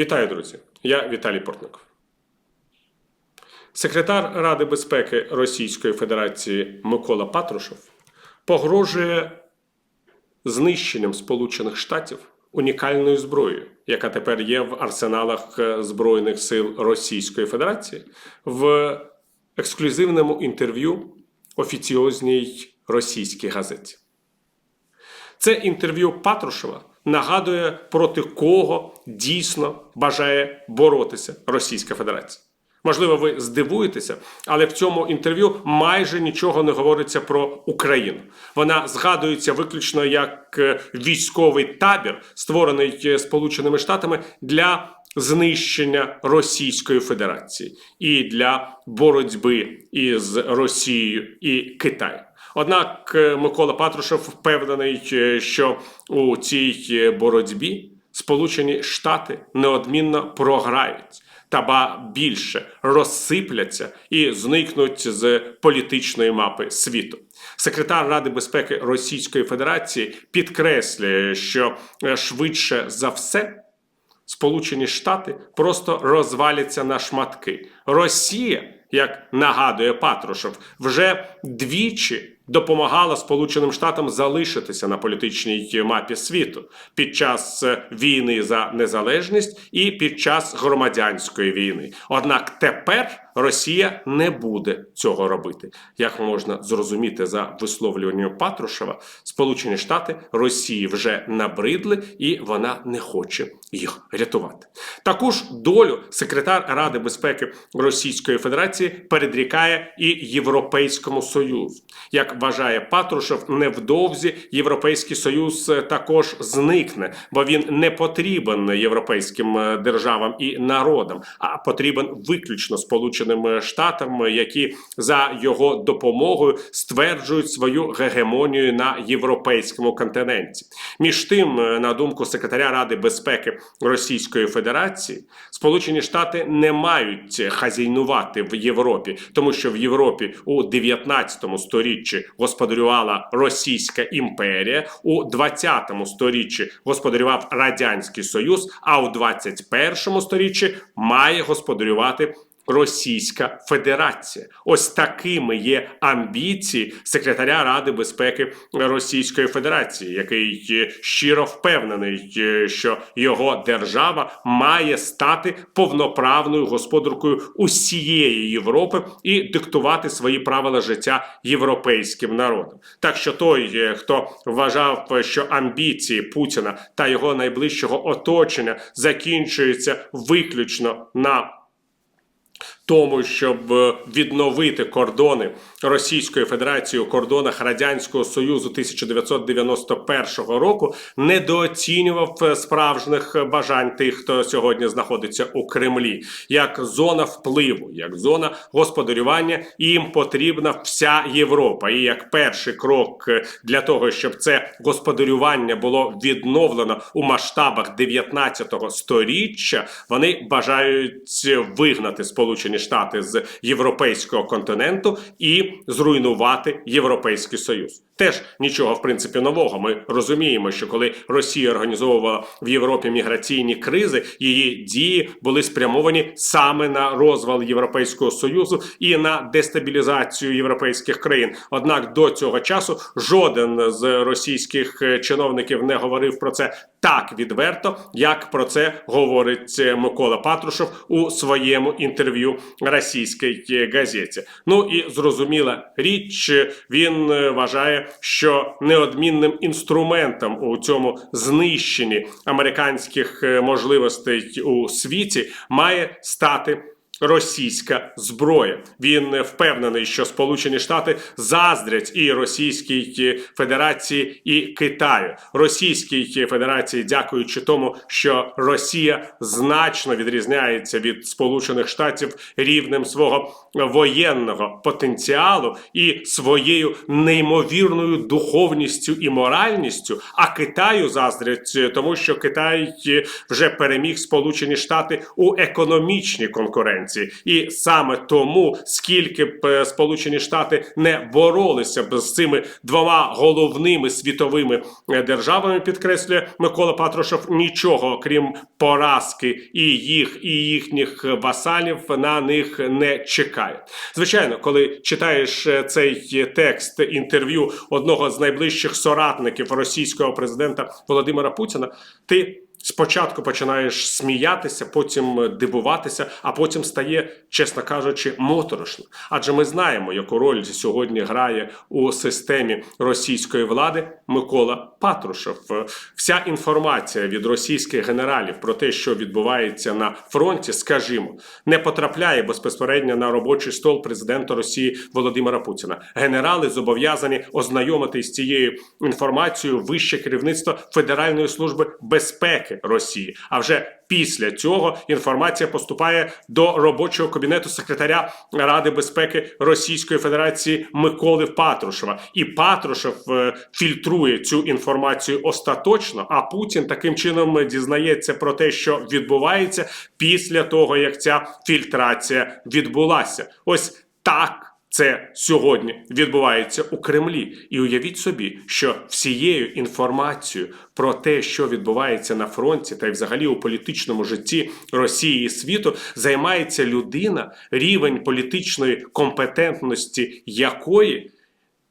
Вітаю, друзі! Я Віталій Портников. Секретар Ради безпеки Російської Федерації Микола Патрушев погрожує знищенням Сполучених Штатів унікальною зброєю, яка тепер є в арсеналах е, Збройних сил Російської Федерації, в ексклюзивному інтерв'ю офіціозній російській газеті. Це інтерв'ю Патрушева нагадує, проти кого дійсно бажає боротися Російська Федерація. Можливо, ви здивуєтеся, але в цьому інтерв'ю майже нічого не говориться про Україну. Вона згадується виключно як е, військовий табір, створений е, Сполученими Штатами для знищення Російської Федерації і для боротьби із Росією і Китаєм. Однак е, Микола Патрушев впевнений, е, що у цій е, боротьбі Сполучені Штати неодмінно програють. Та ба більше розсипляться і зникнуть з політичної мапи світу. Секретар Ради безпеки Російської Федерації підкреслює, що швидше за все Сполучені Штати просто розваляться на шматки. Росія, як нагадує Патрушев, вже двічі допомагала Сполученим Штатам залишитися на політичній мапі світу під час е, війни за незалежність і під час громадянської війни. Однак тепер Росія не буде цього робити. Як можна зрозуміти за висловлюванням Патрушева, Сполучені Штати Росії вже набридли і вона не хоче їх рятувати. Також долю секретар Ради безпеки Російської Федерації передрікає і Європейському Союзу. Як вважає Патрушев, невдовзі Європейський Союз е, також зникне, бо він не потрібен європейським е, державам і народам, а потрібен виключно Сполученим Штатам, які за його допомогою стверджують свою гегемонію на європейському континенті. Між тим, е, на думку секретаря Ради безпеки Російської Федерації, Сполучені Штати не мають хазяйнувати в Європі, тому що в Європі у 19 сторіччі господарювала Російська імперія, у 20 сторіччі господарював Радянський Союз, а у 21 сторіччі має господарювати. Російська Федерація, ось такими є амбіції секретаря Ради безпеки Російської Федерації, який е, щиро впевнений, е, що його держава має стати повноправною господаркою усієї Європи і диктувати свої правила життя європейським народам. Так що той, е, хто вважав, що амбіції Путіна та його найближчого оточення закінчуються виключно на тому, щоб е, відновити кордони Російської Федерації у кордонах Радянського Союзу 1991 року, недооцінював е, справжніх бажань тих, хто сьогодні знаходиться у Кремлі, як зона впливу, як зона господарювання. Їм потрібна вся Європа. І як перший крок е, для того, щоб це господарювання було відновлено у масштабах 19 сторіччя, вони бажають вигнати Сполучені Штати з європейського континенту і зруйнувати Європейський Союз. Теж нічого в принципі нового. Ми розуміємо, що коли Росія організовувала в Європі міграційні кризи, її дії були спрямовані саме на розвал Європейського союзу і на дестабілізацію європейських країн. Однак до цього часу жоден з російських е, чиновників не говорив про це так відверто, як про це говорить е, Микола Патрушев у своєму інтерв'ю російській е, газеті. Ну і зрозуміла річ, він вважає що неодмінним інструментом у цьому знищенні американських е, можливостей у світі має стати. Російська зброя він впевнений, що Сполучені Штати заздрять і Російській Федерації і Китаю. Російській Федерації, дякуючи тому, що Росія значно відрізняється від Сполучених Штатів рівнем свого воєнного потенціалу і своєю неймовірною духовністю і моральністю. А Китаю заздрять, тому що Китай вже переміг Сполучені Штати у економічній конкуренції. Конкуренції, і саме тому, скільки б е, Сполучені Штати не боролися б з цими двома головними світовими е, державами, підкреслює Микола Патрушев, нічого крім поразки і їх, і їхніх васалів на них не чекає. Звичайно, коли читаєш е, цей текст інтерв'ю одного з найближчих соратників російського президента Володимира Путіна, ти спочатку починаєш сміятися, потім дивуватися, а потім стає, чесно кажучи, моторошно. Адже ми знаємо, яку роль сьогодні грає у системі російської влади Микола Патрушев. Вся інформація від російських генералів про те, що відбувається на фронті, скажімо, не потрапляє безпосередньо на робочий стол президента Росії Володимира Путіна. Генерали зобов'язані ознайомитись з цією інформацією вище керівництво Федеральної служби безпеки Росії. А вже після цього інформація поступає до робочого кабінету секретаря Ради безпеки Російської Федерації Миколи Патрушева. І Патрушев е, фільтрує цю інформацію остаточно. А Путін таким чином дізнається про те, що відбувається після того, як ця фільтрація відбулася. Ось так. Це сьогодні відбувається у Кремлі, і уявіть собі, що всією інформацією про те, що відбувається на фронті, та й взагалі у політичному житті Росії і світу, займається людина, рівень політичної компетентності якої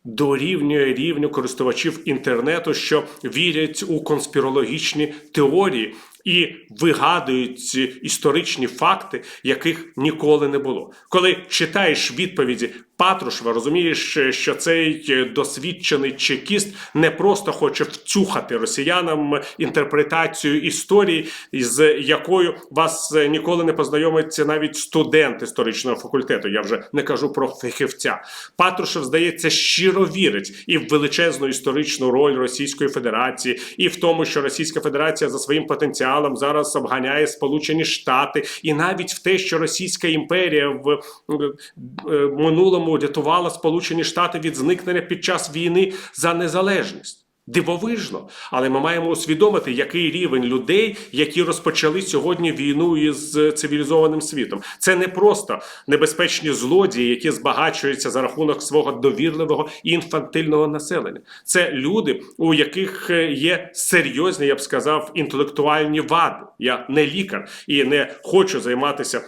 дорівнює рівню користувачів інтернету, що вірять у конспірологічні теорії. І вигадують історичні факти, яких ніколи не було. Коли читаєш відповіді Патрушева, розумієш, що цей досвідчений чекіст не просто хоче втюхати росіянам інтерпретацію історії, з якою вас ніколи не познайомиться навіть студент історичного факультету. Я вже не кажу про фахівця. Патрушев, здається, щиро вірить і в величезну історичну роль Російської Федерації, і в тому, що Російська Федерація за своїм потенціалом зараз обганяє Сполучені Штати, і навіть в те, що Російська імперія в е, минулому рятувала Сполучені Штати від зникнення під час війни за незалежність. Дивовижно, але ми маємо усвідомити, який рівень людей, які розпочали сьогодні війну із цивілізованим світом. Це не просто небезпечні злодії, які збагачуються за рахунок свого довірливого і інфантильного населення. Це люди, у яких є серйозні, я б сказав, інтелектуальні вади. Я не лікар і не хочу займатися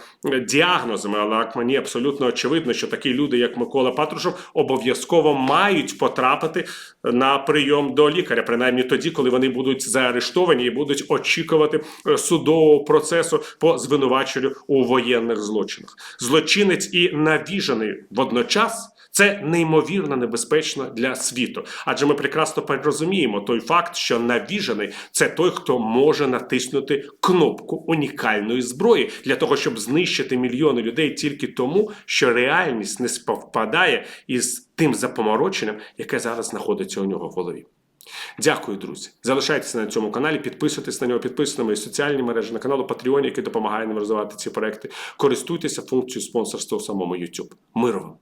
діагнозами, але мені абсолютно очевидно, що такі люди, як Микола Патрушев, обов'язково мають потрапити на прийом до лікаря, принаймні тоді, коли вони будуть заарештовані і будуть очікувати е, судового процесу по звинуваченню у воєнних злочинах. Злочинець і навіжений водночас. Це неймовірно небезпечно для світу, адже ми прекрасно розуміємо той факт, що навіжений це той, хто може натиснути кнопку унікальної зброї для того, щоб знищити мільйони людей тільки тому, що реальність не співпадає із тим запомороченням, яке зараз знаходиться у нього в голові. Дякую, друзі. Залишайтеся на цьому каналі, підписуйтесь на нього, підписуйтесь на мої соціальні мережі, на каналу Patreon, який допомагає нам розвивати ці проекти. Користуйтеся функцією спонсорства у самому YouTube. Миру вам!